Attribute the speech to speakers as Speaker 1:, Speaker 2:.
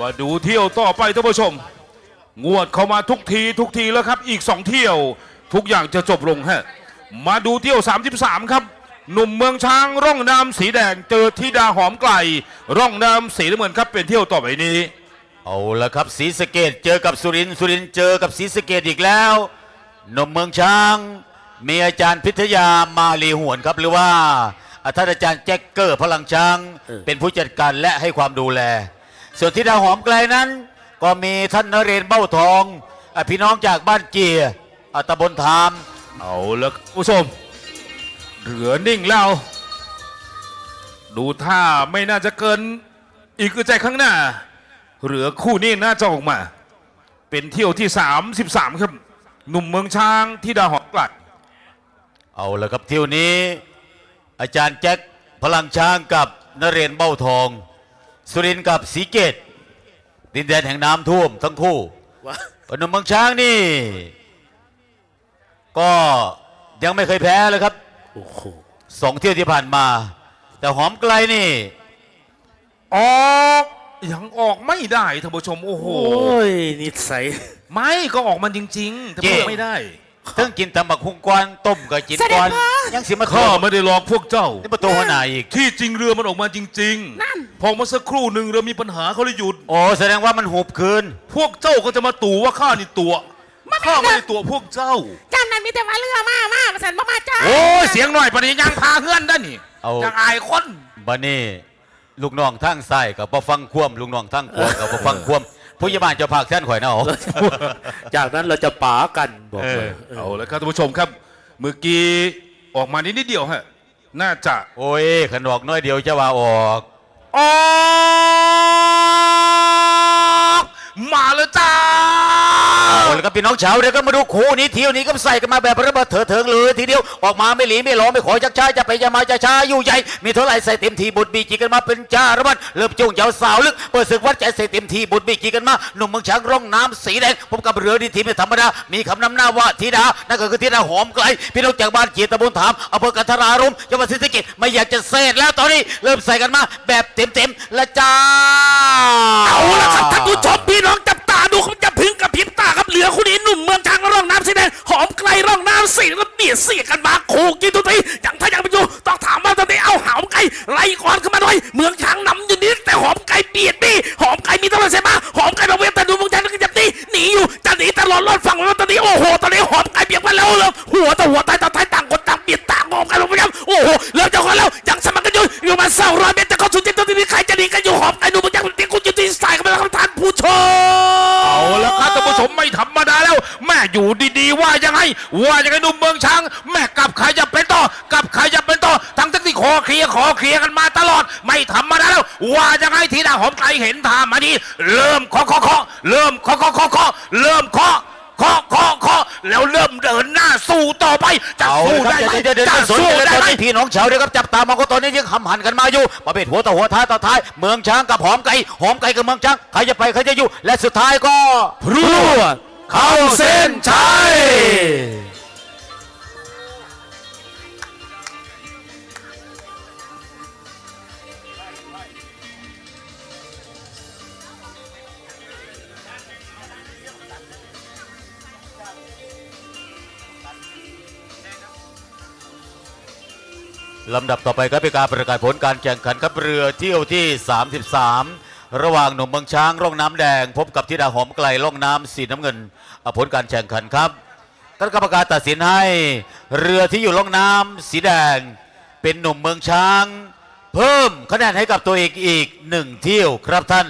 Speaker 1: มาดูเที่ยวต่อไปท่านผู้ชม งวดเข้ามาทุกทีทุกทีแล้วครับ อีกสองเที่ยว ทุกอย่างจะจบลงฮะ มาดูเที่ยว 33 ครับ หนุ่มเมืองช้างร่องน้ำสีแดงเจอธิดาหอมไกล ร่องน้ำสีน้ำเงินครับเป็นเที่ยวต่อไปนี้
Speaker 2: เอาละครับศรีสะเกดเจอกับสุรินทร์สุรินทร์เจอกับศรีสะเกดอีกแล้ว หนมเมืองช้าง มีอาจารย์พิทยามาลีหวนครับหรือว่าท่านอาจารย์แจ็คเกอร์พลังช้าง เป็นผู้จัดการและให้ความดูแล ส่วนที่ดาวหอมไกลนั้น ก็มีท่านนเรนทร์เบ้าทองอะพี่น้องจากบ้านเกียร์อะตำบลทาม
Speaker 1: เอาละคุณผู้ชม เหลือนิ่งแล้ว ดูท่าไม่น่าจะเกิน อีกอึดใจข้างหน้า เหลือคู่นี้น่าจะออกมา เป็นเที่ยวที่ 33 ครับ หนุ่มเมืองช้างที่ดาหอมกลัด
Speaker 2: เอาละครับเที่ยวนี้ อาจารย์แจ็คพลังช้างกับนเรนทร์เบ้าทอง สุรินทร์กับสีเกตดินแดนแห่งน้ำท่วมทั้งคู่
Speaker 3: ว่า
Speaker 2: ปนมเมืองช้างนี่ ก็ยังไม่เคยแพ้เลยครับ
Speaker 3: โอ้โห
Speaker 2: สองเที่ยวที่ผ่านมา แต่หอมไกลนี่
Speaker 1: ออกยังออกไม่ได้ท่านผู้ชมโอ้โห
Speaker 3: โอ้ยนิสัย
Speaker 1: ไม่ก็ออกมันจริงๆแต่
Speaker 2: เก่
Speaker 1: พู
Speaker 2: ง
Speaker 1: ดไม่ได้
Speaker 2: ทั้งกินตำบักหุ่งกวนต้มกับจินกวนยังสิมา
Speaker 1: ข้า
Speaker 2: ข้อ
Speaker 1: ไม่ได้หลอกพวกเจ้า
Speaker 2: นี่ประตูหัวหน้าอีก
Speaker 1: ที่จริงเรือมันออกมาจริงๆ
Speaker 4: นั่น
Speaker 1: พอมาสักครู่หนึ่งเรือมีปัญหาเขาเลยหยุด
Speaker 2: โอ้แสดงว่ามันหุบคืน
Speaker 1: พวกเจ้าก็จะมาตู่ว่าข้านี่ตัว
Speaker 4: มา
Speaker 1: ข้าไม่
Speaker 4: ได้
Speaker 1: ได้ตัวพวกเจ้า
Speaker 4: จำนั้นมีแต่ว่าเรือมามามาสันมามาจ้า
Speaker 1: โอ้ยเสียงหน่อยปานนี้ยังพาเพื่อนได้นี่
Speaker 2: เอา
Speaker 1: ยังอายคน
Speaker 2: บันนี้ลูกน้องทางซ้ายกับพอฟังคว่ำลูกน้องทางขวากับพอฟังคว่ำ ผู้ใหญ่บ้านเจะพากแท่นข่อยนะเอา
Speaker 3: จากนั้นเราจะป๋ากันบอก
Speaker 1: เอ
Speaker 3: เล
Speaker 1: อยเอาแล้วครับท่านผู้ชมครับ เมื่อกี้ออกมานิดนิดเดียวฮะ น่าจะ
Speaker 2: โอ้ยขนอกน้อยเดียวจะว่าออก
Speaker 1: ออก แล้ว
Speaker 2: ก็พี่น้องชาวเดี๋ยวก็มาดูคู่นี้เที่ยวนี้ก็ใส่กันมาแบบระเบิดเถิดเถิงเลยทีเดียวออกมาไม่หลีไม่หลอไม่ขอจักช้าจะไปจะมาจะช้าอยู่ใหญ่มีเท่าไหร่ใส่เต็มทีบุตรบีจีกันมาเป็นจ้าระเบิดเริ่มจุ่งยาวสาวลึกเปิดศึกวัดใจใส่เต็มทีบุตรบีจีกันมาหนุ่มเมืองช้างร่องน้ำสีแดงผมกับเรือดีทีไม่ธรรมดามีคำนำหน้าว่าธิดานั่นก็คือธิดาหอมไกลพี่น้องจากบ้านเกียรติตำบลถามอำเภอกันทรารมจังหวัดศรีสะเกษไม่อยากจะเสร็จแล้วตอนนี้เริ่มใส่กันมาแบบเต็มๆละจ้า
Speaker 3: เอาละครับท่านผู้ชม กลไล่ก่อนขึ้นมาหน่อย เมืองช้างนำอยู่นิดแต่หอมไกลเบียดดิหอมไกลมีเท่าไหร่เสมาหอมไกลมาเวียนแต่ดูเมืองช้างก็จับตีหนีอยู่จะหนีตลอดรอดฝั่งแล้วตอนนี้โอ้โหตอนนี้หอมไกลเบียดมาแล้วเลยหัวต่อหัวตายต่อตายต่างคนต่างเบียดต่างมองกันลงไปยังโอ้โหเริ่มจะคนแล้วยังสมัครกันอยู่อยู่มาเศร้าร้อยเมตรแต่เขาสุดเจ็ดตัวนี้ใครจะหนีกันอยู่หอมไกลดูเมืองช้างตีคุณจะตีสายกันไปแล้วครับท่านผู้ชม
Speaker 1: เอาแล้วครับท่านผู้ชมไม่ธรรมดาแล้วแม่อยู่ดีๆว่ายังไงว่ายังไงหนุ่มเมืองช้างแม่กลับใครจะเป็นต่อกลับใครจะเป็นต่อทั้ง ทั้งที่ขอเคลียร์ขอเคลียร์กันมาตลอด ไม่ธรรมดาแล้ว ว่ายังไงทีดาหอมไกลเห็นทามาดีเริ่มเคาะเคาะเคาะเริ่มเคาะเคาะเคาะเคาะเริ่มเคาะเคาะเคาะเคาะแล้วเริ่มเดินหน้าสู้ต่อไปจะ
Speaker 2: เอา
Speaker 1: สู้
Speaker 2: ละ
Speaker 1: ได้
Speaker 2: ครับ
Speaker 1: ไหม
Speaker 2: เดี๋ยวเดี๋ยวเดี๋ยว
Speaker 1: จะ
Speaker 2: สน
Speaker 1: สู้
Speaker 2: ใจ
Speaker 1: ได้
Speaker 2: ตอน
Speaker 1: ไหม
Speaker 2: นี้พี่น้องชาวเดียวครับจับตามองก็ตอนนี้ยังหำหันกันมาอยู่ประเภทหัวต่อหัวท้ายต่อท้าย เมืองช้างกับหอมไก่หอมไก่กับเมืองช้างใครจะไปใครจะอยู่ และสุดท้ายก็
Speaker 3: พรวดเข้าเส้นชัย
Speaker 2: ลำดับต่อไปก็เป็นการประกาศผลการแข่งขันขับเรือเที่ยวที่ 33 ระหว่างหนุ่มเมืองช้างร่องน้ำแดง พบกับธิดาหอมไกลร่องน้ำสีน้ำเงินผลการแข่งขันครับคณะกรรมการตัดสินให้เรือที่อยู่ร่องน้ำสีแดง เป็นหนุ่มเมืองช้าง เพิ่มคะแนนให้กับตัวเองอีกหนึ่งเที่ยวครับท่าน